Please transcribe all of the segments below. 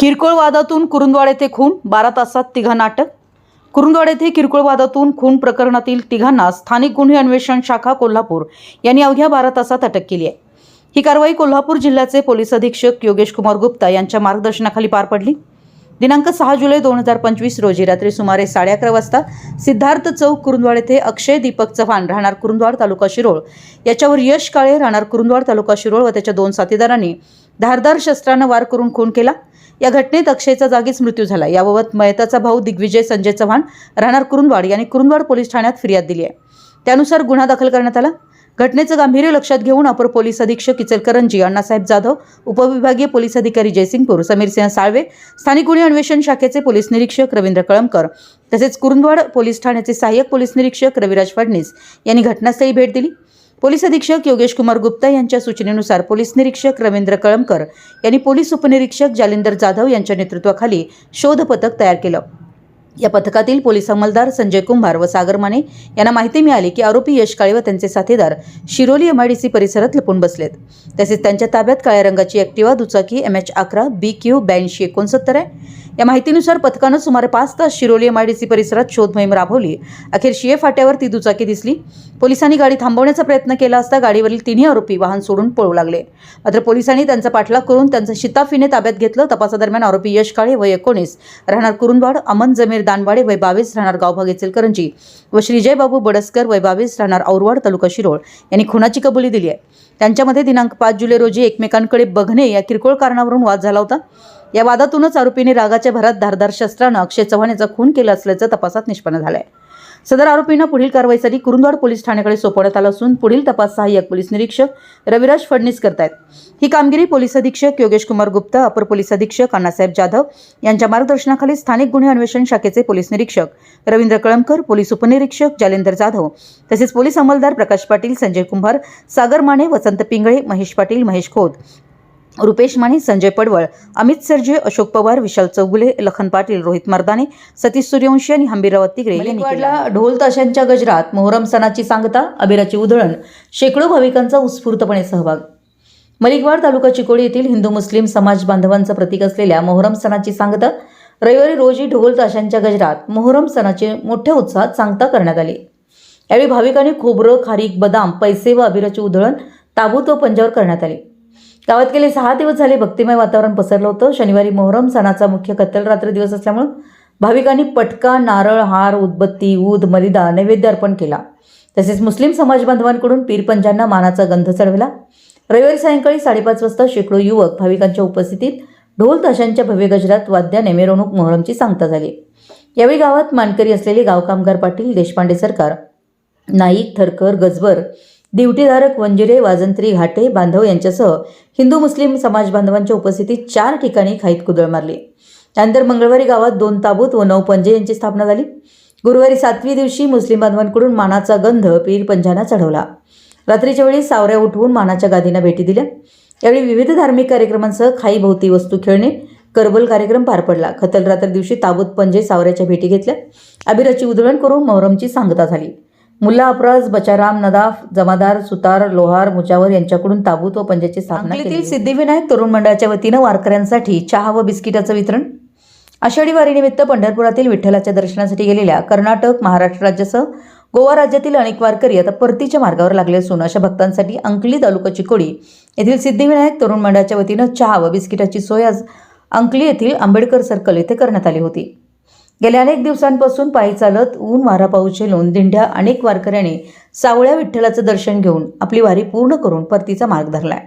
किरकोळ वादातून कुरुंदवाड येथे खून बारा तासात तिघांना अटक कुरुंदवाड येथे किरकोळ वादातून खून प्रकरणातील तिघांना स्थानिक गुन्हे अन्वेषण शाखा कोल्हापूर यांनी अवघ्या बारा तासात अटक केली आहे. ही कारवाई कोल्हापूर जिल्ह्याचे पोलीस अधीक्षक योगेश कुमार गुप्ता यांच्या मार्गदर्शनाखाली पार पडली. दिनांक सहा जुलै दोन हजार पंचवीस रोजी रात्री सुमारे साडे अकरा वाजता सिद्धार्थ चौक कुरुंदवाड येथे अक्षय दीपक चव्हाण राहणार कुरुंदवाड तालुका शिरोळ याच्यावर यश काळे राहणार कुरुंदवाड तालुका शिरोळ व त्याच्या दोन साथीदारांनी धारदार शस्त्रानं वार करून खून केला. या घटनेत अक्षयचा जागीच मृत्यू झाला. याबाबत मयताचा भाऊ दिग्विजय संजय चव्हाण राहणार कुरुंदवाड यांनी कुरुंदवाड पोलीस ठाण्यात फिर्याद दिली आहे. त्यानुसार गुन्हा दाखल करण्यात आला. घटनेचं गांभीर्य लक्षात घेऊन अपर पोलीस अधीक्षक इचलकरंजी अण्णासाहेब जाधव उपविभागीय पोलीस अधिकारी जयसिंगपूर समीरसिंह साळवे स्थानिक गुन्हे अन्वेषण शाखेचे पोलीस निरीक्षक रवींद्र कळमकर तसेच कुरुंदवाड पोलीस ठाण्याचे सहाय्यक पोलीस निरीक्षक रविराज फडणीस यांनी घटनास्थळी भेट दिली. पोलीस अधीक्षक योगेश कुमार गुप्ता यांच्या सूचनेनुसार पोलीस निरीक्षक रवींद्र कळमकर यांनी पोलीस उपनिरीक्षक जालिंदर जाधव यांच्या नेतृत्वाखाली शोध पथक तयार केलं. या पथकातील पोलीस अंमलदार संजय कुंभार व सागर माने यांना माहिती मिळाली की आरोपी यश काळे व त्यांचे साथीदार शिरोली एमआयडीसी परिसरात लपून बसलेत. तसेच त्यांच्या ताब्यात काळ्या रंगाची ॲक्टिवा दुचाकी एम एच अकरा बी क्यू ब्याऐंशी एकोणसत्तर आहे. या माहितीनुसार पथकानं सुमारे पाच तास शिरोली एमआयडीसी परिसरात शोध मोहीम राबवली. अखेर शिये फाट्यावर ती दुचाकी दिसली. पोलिसांनी गाडी थांबवण्याचा प्रयत्न केला असता गाडीवरील तिन्ही आरोपी वाहन सोडून पळू लागले. मात्र पोलिसांनी त्यांचा पाठलाग करून त्यांचं शिताफीने ताब्यात घेतलं. तपासादरम्यान आरोपी यश काळे व एकोणीस राहणार कुरुंदवाड अमन जमीर दानवाडे वय बावीस राहणार गावभाग इचलकरंजी व श्रीजय बाबू बडसकर वय बावीस राहणार औरवाड तालुका शिरोळ यांनी खुनाची कबुली दिली आहे. त्यांच्यामध्ये दिनांक पाच जुलै रोजी एकमेकांकडे बघणे या किरकोळ कारणावरून वाद झाला होता. या वादातूनच आरोपीने रागाच्या भरात धारदार शस्त्रानं अक्षय चव्हाण याचा खून केला असल्याचं तपासात निष्पन्न झालंय. सदर आरोपींना पुढील कारवाईसाठी कुरुंदवाड पोलीस ठाण्याकडे सोपवण्यात आलं असून पुढील तपास सहाय्यक पोलीस निरीक्षक रविराज फडणीस करतायत. ही कामगिरी पोलीस अधीक्षक योगेश कुमार गुप्ता अपर पोलीस अधीक्षक अण्णासाहेब जाधव यांच्या मार्गदर्शनाखाली स्थानिक गुन्हे अन्वेषण शाखेचे पोलीस निरीक्षक रवींद्र कळमकर पोलीस उपनिरीक्षक जालेंदर जाधव तसेच पोलीस अंमलदार प्रकाश पाटील संजय कुंभार सागर माने वसंत पिंगळे महेश पाटील महेश खोत रुपेश माने संजय पडवळ अमित सरजे अशोक पवार विशाल चौगुले लखन पाटील रोहित मर्दाने सतीश सूर्यवंशी आणि हंबीरराव तिगरे यांनी ढोल ताशांच्या गजरात मोहरम सणाची सांगता अबेराची उधळण शेकडो भाविकांचा उत्स्फूर्तपणे सहभाग. मलिकवाड तालुका चिकोडी येथील हिंदू मुस्लिम समाज बांधवांचं प्रतीक असलेल्या मोहरम सणाची सांगता रविवारी रोजी ढोल ताशांच्या गजरात मोहरम सणाची मोठ्या उत्साहात सांगता करण्यात आली. यावेळी भाविकांनी खोबरं खारीक बदाम पैसे व अबिराची उधळण ताबूत व पंजावर करण्यात आली. गावात गेले सहा दिवस झाले भक्तिमय वातावरण पसरलं होतं. शनिवारी मोहरम सणाचा मुख्य कत्तल रात्र दिवस असल्यामुळे भाविकांनी पटका नारळ हार उदबत्ती ऊद मलिदा नैवेद्य अर्पण केला. तसेच मुस्लिम समाज बांधवांकडून पीरपंजांना मानाचा गंध चढवला. रविवारी सायंकाळी साडेपाच वाजता शेकडो युवक भाविकांच्या उपस्थितीत ढोल ताशांच्या भव्य गजरात वाद्याने मिरवणूक मोहरमची सांगता झाली. यावेळी गावात मानकरी असलेले गाव कामगार पाटील देशपांडे सरकार नाईक थरकर गजबर दिवटीधारक वंजिरे वाजंत्री घाटे बांधव यांच्यासह हिंदू मुस्लिम समाज बांधवांच्या उपस्थितीत चार ठिकाणी खाईत कुदळ मारली. त्यानंतर मंगळवारी गावात दोन ताबूत व नऊ पंजे यांची स्थापना झाली. गुरुवारी सातवी दिवशी मुस्लिम बांधवांकडून मानाचा गंध पीर पंजांना चढवला. रात्रीच्या वेळी सावऱ्या उठवून मानाच्या गादींना भेटी दिल्या. यावेळी विविध धार्मिक कार्यक्रमांसह खाई भोवती वस्तू खेळणे करबल कार्यक्रम पार पडला. खतल रात्र दिवशी ताबूत पंजे सावऱ्याच्या भेटी घेतल्या. अभिराची उधळण करून मोहरमची सांगता झाली. मुल्ला अफराज बचाराम नदाफ जमादार सुतार लोहार मुजावर यांच्याकडून ताबूत व पंजाची स्थापना केली सिद्धिविनायक तरुण मंडळाच्या वतीनं वारकऱ्यांसाठी चहा व बिस्किटाचं वितरण. आषाढी वारीनिमित्त पंढरपुरातील विठ्ठलाच्या दर्शनासाठी गेलेल्या कर्नाटक महाराष्ट्र राज्यासह गोवा राज्यातील अनेक वारकरी आता परतीच्या मार्गावर लागले असून अशा भक्तांसाठी अंकली तालुका चिकोडी येथील सिद्धिविनायक तरुण मंडळाच्या वतीनं चहा व बिस्किटाची सोय आज अंकली येथील आंबेडकर सर्कल येथे करण्यात आली होती. गेल्या अनेक दिवसांपासून पायी चालत ऊन वारा पाऊस झेलून दिंड्या अनेक वारकऱ्यांनी सावळ्या विठ्ठलाचं दर्शन घेऊन आपली वारी पूर्ण करून परतीचा मार्ग धरलाय.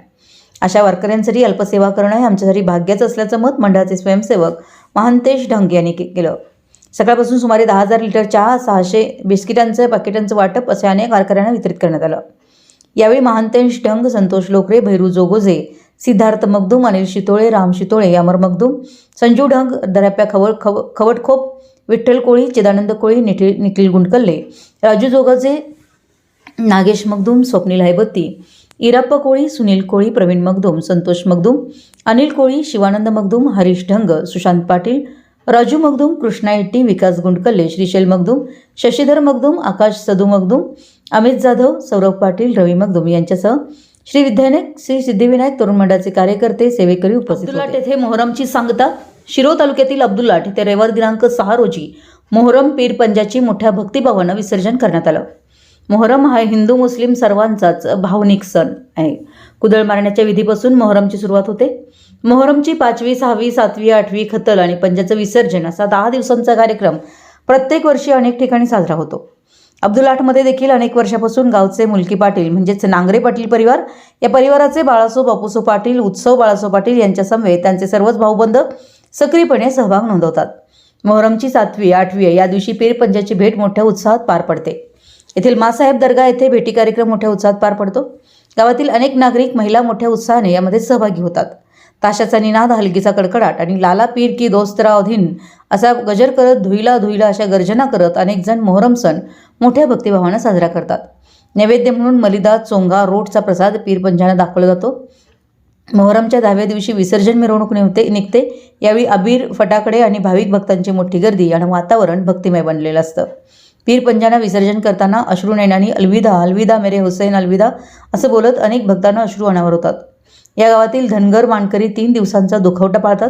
अशा वारकऱ्यांसाठी अल्पसेवा करणं हे आमच्यासाठी भाग्याचं असल्याचं मत मंडळाचे स्वयंसेवक महांतेश ढंग यांनी के- केलं. सकाळपासून सुमारे दहा हजार लिटर चहा सहाशे बिस्किटांचं पाकिटांचं वाटप असे अनेक वारकऱ्यांना वितरित करण्यात आलं. यावेळी महांतेश ढंग संतोष लोकरे भैरू जोगोजे सिद्धार्थ मगदूम अनिल शितोळे राम शितोळे अमर मगदूम संजू ढंग दराप्या खवळ खव खवटखोप विठ्ठल कोळी चिदानंद कोळी निखिल निखिल गुंडकल्ले राजू जोगाचे नागेश मगदूम स्वप्नील हैबत्ती इराप्पा कोळी सुनील कोळी प्रवीण मगदूम संतोष मगदूम अनिल कोळी शिवानंद मगदूम हरीश ढंग सुशांत पाटील राजू मगदूम कृष्णा इट्टी विकास गुंडकल्ले श्रीशैल मगदूम शशीधर मगदूम आकाश सदू मगदूम अमित जाधव सौरभ पाटील रवी मगदूम यांच्यासह श्री विद्यानायक श्री सिद्धिविनायक तरुण मंडळाचे कार्यकर्ते सेवेकरी उपस्थित होते. तेथे मोहरमची सांगता शिरो तालुक्यातील अब्दुल्लाट येथे रविवार दिनांक सहा रोजी मोहरम पीर पंजाची मोठ्या भक्तिभावानं विसर्जन करण्यात आलं. मोहरम हा हिंदू मुस्लिम सर्वांचाच भावनिक सण आहे. कुदळ मारण्याच्या विधीपासून मोहरमची सुरुवात होते. मोहरमची पाचवी सहावी सातवी आठवी खतल आणि पंजाचं विसर्जन असा दहा दिवसांचा कार्यक्रम प्रत्येक वर्षी अनेक ठिकाणी साजरा होतो. अब्दुलाटमध्ये देखील अनेक वर्षापासून गावचे मुलकी पाटील म्हणजेच नांगरे पाटील परिवार या परिवाराचे बाळासो बापूसो पाटील उत्सव बाळासो पाटील यांच्यासमवेत त्यांचे सर्वच भाऊबंद सक्रियपणे सहभाग नोंदवतात. मोहरमची सातवी आठवी या दिवशी पीरपंजाची भेट मोठ्या उत्साहात पार पडते. येथील मासाहेब दर्गा येथे भेटी कार्यक्रम मोठ्या उत्साहात पार पडतो. गावातील अनेक नागरिक महिला मोठ्या उत्साहाने यामध्ये सहभागी होतात. ताशाचा निनाद हलगीचा कडकडाट आणि लाला पीर की दोस्तराधीन असा गजर करत धुईला धुईला अशा गर्जना करत अनेक जण मोहरम सण मोठ्या भक्तिभावानं साजरा करतात. नैवेद्य म्हणून मलिदा चोंगा रोटचा प्रसाद पीरपंजांना दाखवला जातो. मोहरमच्या दहाव्या दिवशी विसर्जन मिरवणूक निघते निघते. यावेळी अबीर फटाकडे आणि भाविक भक्तांची मोठी गर्दी आणि वातावरण भक्तिमय बनलेलं असतं. पीर पंजाना विसर्जन करताना अश्रू नैनानी अलविदा अलविदा मेरे हुसैन अलविदा असं बोलत अनेक भक्तांना अश्रू अनावर होतात. या गावातील धनगर मानकरी तीन दिवसांचा दुखवटा पाळतात.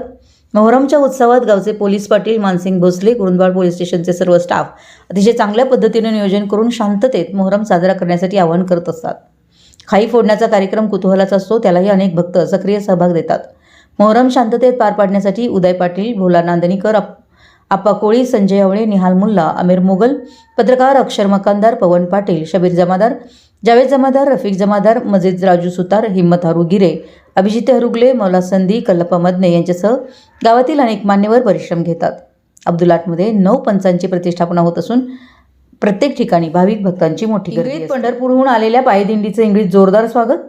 मोहरमच्या उत्सवात गावचे पोलीस पाटील मानसिंग भोसले कुरुंदवाड पोलीस स्टेशनचे सर्व स्टाफ अतिशय चांगल्या पद्धतीने नियोजन करून शांततेत मोहरम साजरा करण्यासाठी आवाहन करत असतात. खाई फोडण्याचा कार्यक्रम कुतूहलाचा असतो त्यालाही अनेक भक्त सक्रिय सहभाग देतात. मोहरम शांततेत पार पाडण्यासाठी उदय पाटील भोला नांदणीकर आप्पा कोळी संजय आवळे निहाल मुल्ला आमिर मुघल पत्रकार अक्षर मकानदार पवन पाटील शबीर जमादार जावेद जमादार रफिक जमादार मजीद राजू सुतार हिम्मत हारू गिरे अभिजित हरुगले मौला संधी कल्लप्पा मदने यांच्यासह गावातील अनेक मान्यवर परिश्रम घेतात. अब्दुलाटमध्ये नऊ पंचांची प्रतिष्ठापना होत असून प्रत्येक ठिकाणी भाविक भक्तांची मोठी गर्दी. पंढरपूरहून आलेल्या पायदिंडीचं इंग्लिश जोरदार स्वागत.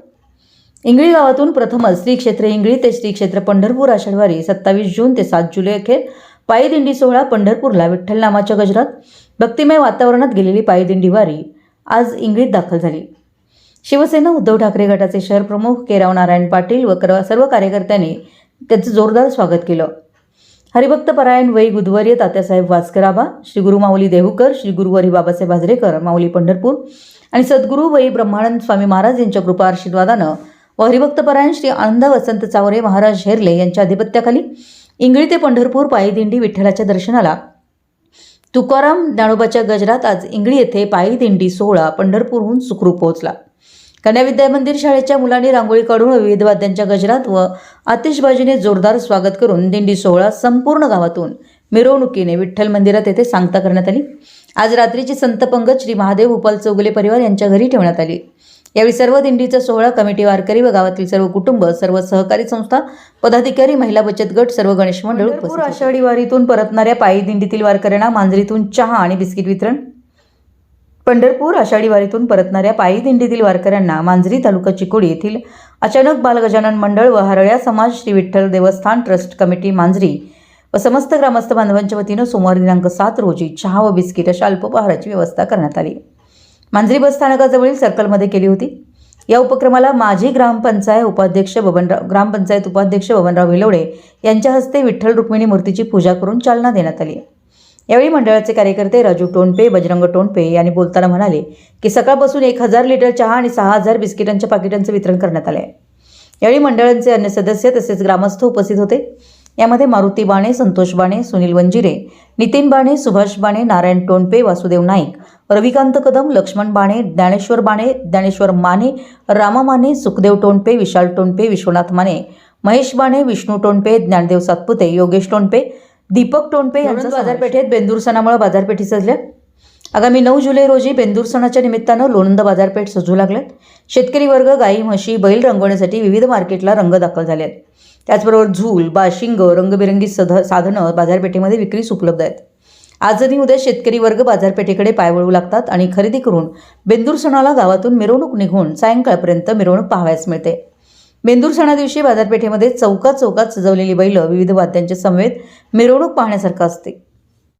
इंगळी गावातून प्रथमच श्री क्षेत्र इंगळी ते श्री क्षेत्र पंढरपूर आषाढवारी सत्तावीस जून ते सात जुलै अखेर पायदिंडी सोहळा पंढरपूरला विठ्ठल नामाच्या गजरात. भक्तिमय वातावरणात गेलेली पायदिंडी वारी आज इंगळीत दाखल झाली. शिवसेना उद्धव ठाकरे गटाचे शहर प्रमुख केराव नारायण पाटील व कर- सर्व कार्यकर्त्यांनी त्याचं जोरदार स्वागत केलं. हरिभक्त परायण वै गुदवर्य तात्यासाहेब वास्कराबा श्री गुरु माऊली देहूकर श्री गुरु हरी बाबासाहेब हाजरेकर माऊली पंढरपूर आणि सद्गुरू वै ब्रह्मानंद स्वामी महाराज यांच्या कृपा आशीर्वादानं व हरिभक्तपरायण श्री आनंद वसंत चावरे महाराज हेरले यांच्या अधिपत्याखाली इंगळी ते पंढरपूर पायी विठ्ठलाच्या दर्शनाला तुकाराम ज्ञानोबाच्या गजरात आज इंगळी येथे पायी दिंडी सोहळा पंढरपूरहून सुखरूप पोहोचला. कन्या विद्या मंदिर शाळेच्या मुलांनी रांगोळी काढून विविध वाद्यांच्या गजरात व आतिषबाजीने जोरदार स्वागत करून दिंडी सोहळा संपूर्ण गावातून मिरवणुकीने विठ्ठल मंदिरात येथे सांगता करण्यात आली. आज रात्रीची संत पंगत श्री महादेव उपाल चौगुले परिवार यांच्या घरी ठेवण्यात आली. यावेळी सर्व दिंडीचा सोहळा कमिटी वारकरी व गावातील सर्व कुटुंब सर्व सहकारी संस्था पदाधिकारी महिला बचत गट सर्व गणेश मंडळ. आषाढी वारीतून परतणाऱ्या पायी दिंडीतील वारकऱ्यांना मांजरीतून चहा आणि बिस्किट वितरण पंढरपूर आषाढी वारीतून परतणाऱ्या पायी दिंडीतील वारकऱ्यांना मांजरी तालुका चिकोडी येथील अचानक बालगजानन मंडळ व हरळ्या समाज श्री विठ्ठल देवस्थान ट्रस्ट कमिटी मांजरी व समस्त ग्रामस्थ बांधवांच्या वतीनं सोमवार दिनांक सात रोजी चहा व बिस्किट अशा अल्पपहाराची व्यवस्था करण्यात आली मांजरी बस स्थानकाजवळील सर्कलमध्ये केली होती. या उपक्रमाला माजी ग्रामपंचायत उपाध्यक्ष बबनराव ग्रामपंचायत उपाध्यक्ष बबनराव विलोडे यांच्या हस्ते विठ्ठल रुक्मिणी मूर्तीची पूजा करून चालना देण्यात आली यावेळी मंडळाचे कार्यकर्ते राजू टोनपे बजरंग टोनपे यांनी बोलताना म्हणाले की सकाळपासून एक हजार लिटर चहा आणि सहा हजार बिस्किटांच्या पाकिटांचं वितरण करण्यात आलं आहे यावेळी मंडळांचे अन्य सदस्य तसेच ग्रामस्थ उपस्थित होते. यामध्ये मारुती बाणे संतोष बाणे सुनील वंजिरे नितीन बाणे सुभाष बाणे नारायण टोणपे वासुदेव नाईक रविकांत कदम लक्ष्मण बाणे ज्ञानेश्वर बाणे ज्ञानेश्वर माने रामा माने सुखदेव टोणपे विशाल टोणपे विश्वनाथ माने महेश बाणे विष्णू टोणपे ज्ञानदेव सातपुते योगेश टोणपे दीपक टोणपे यांचा बाजारपेठेत बेंदूर सणामुळे बाजारपेठी सजल्या. आगामी नऊ जुलै रोजी बेंदूर सणाच्या निमित्तानं लोणंद बाजारपेठ सजू लागल्यात. शेतकरी वर्ग गाई म्हशी बैल रंगवण्यासाठी विविध मार्केटला रंग दाखल झाले आहेत त्याचबरोबर झूल बाशिंग रंगबिरंगी सध साधनं बाजारपेठेमध्ये विक्रीस उपलब्ध आहेत. आज आणि उद्या शेतकरी वर्ग बाजारपेठेकडे पाय वळू लागतात आणि खरेदी करून बेंदूर सणाला गावातून मिरवणूक निघून सायंकाळपर्यंत मिरवणूक पाहावयास मिळते. बेंदूर सणादिवशी बाजारपेठेमध्ये चौकात चौकात सजवलेली बैलं विविध वाद्यांच्या समवेत मिरवणूक पाहण्यासारखं असते.